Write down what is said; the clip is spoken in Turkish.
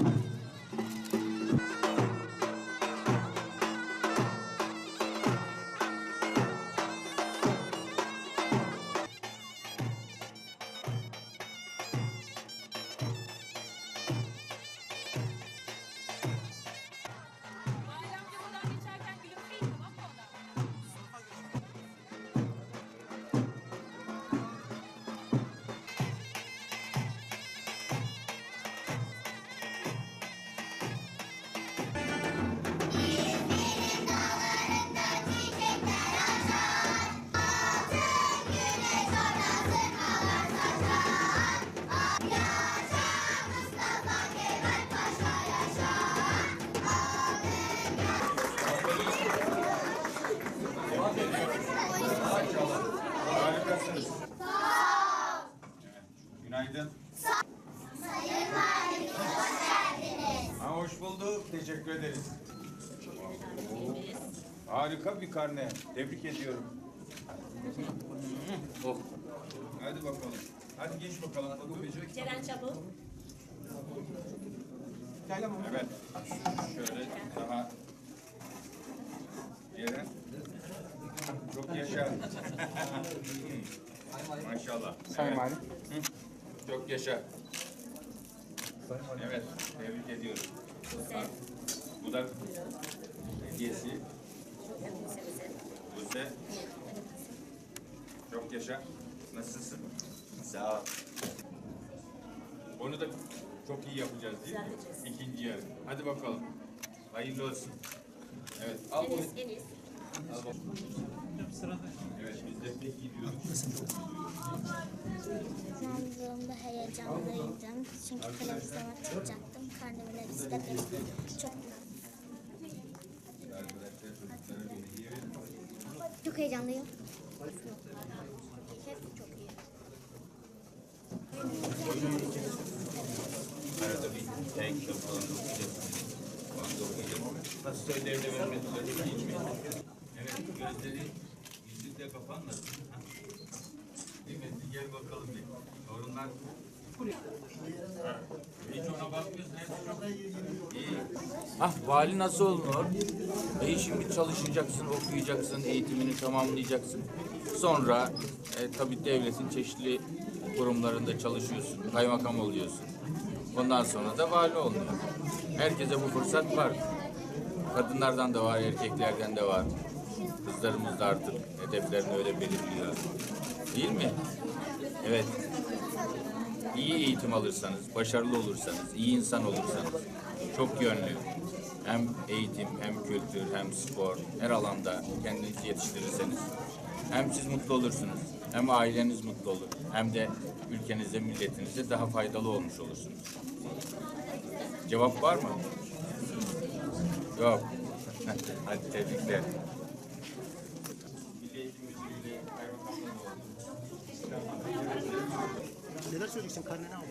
Bye. Teşekkür ederiz. Harika bir karne. Tebrik ediyorum. oh. Hadi bakalım. Hadi geç bakalım. Ceren Çabuk. Evet. Şöyle daha yere. Çok yaşa. Maşallah. Sayın Evet. Çok yaşa. Evet, tebrik ediyorum. Bu da hediyesi. Buse. Çok yaşa. Nasılsın? Sağ ol. Onu da çok iyi yapacağız değil mi? İkinci yarı. Hadi bakalım. Hayırlı olsun. Evet, al bunu. Enis. Evet, biz de pek gidiyoruz. Kazandığımda heyecanlıydım. Çünkü televizyona çıkacaktım. Karnemin hepsi de bekliyordum. Çok çok heyecanlıyım. Hepsi çok iyi. Evet, gözleri, yüzük de Gel bakalım bir. Torunlar Ha, Hiç ona bakmıyorsun. Ah vali nasıl olunur? E şimdi çalışacaksın, okuyacaksın, eğitimini tamamlayacaksın. Sonra e, tabii devletin çeşitli kurumlarında çalışıyorsun, kaymakam oluyorsun. Ondan sonra da vali oluyor. Herkese bu fırsat var. Kadınlardan da var, erkeklerden de var. Kızlarımız da artık hedeflerini öyle belirliyor. Değil mi? Evet. İyi eğitim alırsanız, başarılı olursanız, iyi insan olursanız, çok yönlü, hem eğitim, hem kültür, hem spor, her alanda kendinizi yetiştirirseniz, hem siz mutlu olursunuz, hem aileniz mutlu olur, hem de ülkenize, milletinize daha faydalı olmuş olursunuz. Cevap var mı? Yok. Hadi tebrikler. Milli Eğitim. Neler söyleyeceksin? Karne ne aldın?